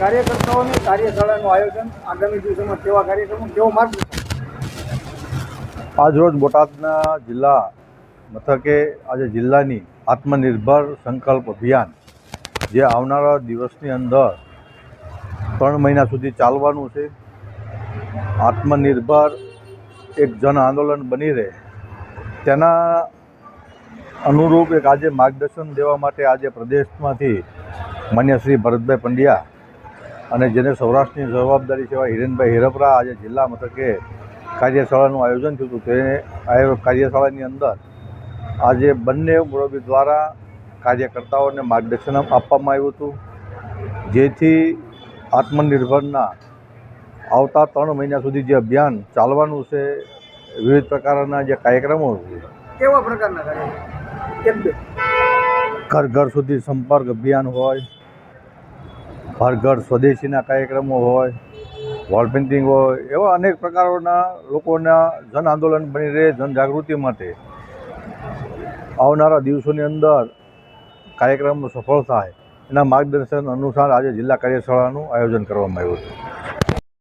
કાર્યકર્તાઓની કાર્યશાળાનું આયોજન આગામી દિવસોમાં કેવા કાર્યક્રમો, કેવો માર્ગ આજરોજ બોટાદના જિલ્લા મથકે આજે જિલ્લાની આત્મનિર્ભર સંકલ્પ અભિયાન જે આવનારા દિવસની અંદર ત્રણ મહિના સુધી ચાલવાનું છે. આત્મનિર્ભર એક જન આંદોલન બની રહે. તેના અનુરૂપ એક આજે માર્ગદર્શન દેવા માટે આજે પ્રદેશમાંથી માન્ય શ્રી ભરતભાઈ પંડ્યા અને જેને સૌરાષ્ટ્રની જવાબદારી છે એવા હિરેનભાઈ હિરપરા આજે જિલ્લા મથકે કાર્યશાળાનું આયોજન થયું હતું. તે આ કાર્યશાળાની અંદર આજે બંને મોરબી દ્વારા કાર્યકર્તાઓને માર્ગદર્શન આપવામાં આવ્યું હતું. જેથી આત્મનિર્ભરના આવતા ત્રણ મહિના સુધી જે અભિયાન ચાલવાનું છે વિવિધ પ્રકારના જે કાર્યક્રમો છે કેવા પ્રકારના કાર્યક્રમ? ઘર ઘર સુધી સંપર્ક અભિયાન હોય ઘર સ્વદેશીના કાર્યક્રમો હોય વોલ પેઇન્ટિંગ હોય, એવા અનેક પ્રકારોના લોકોના જન આંદોલન બની રહે જનજાગૃતિ માટે. આવનારા દિવસોની અંદર કાર્યક્રમ સફળ થાય. એના માર્ગદર્શન અનુસાર આજે જિલ્લા કાર્યશાળાનું આયોજન કરવામાં આવ્યું છે.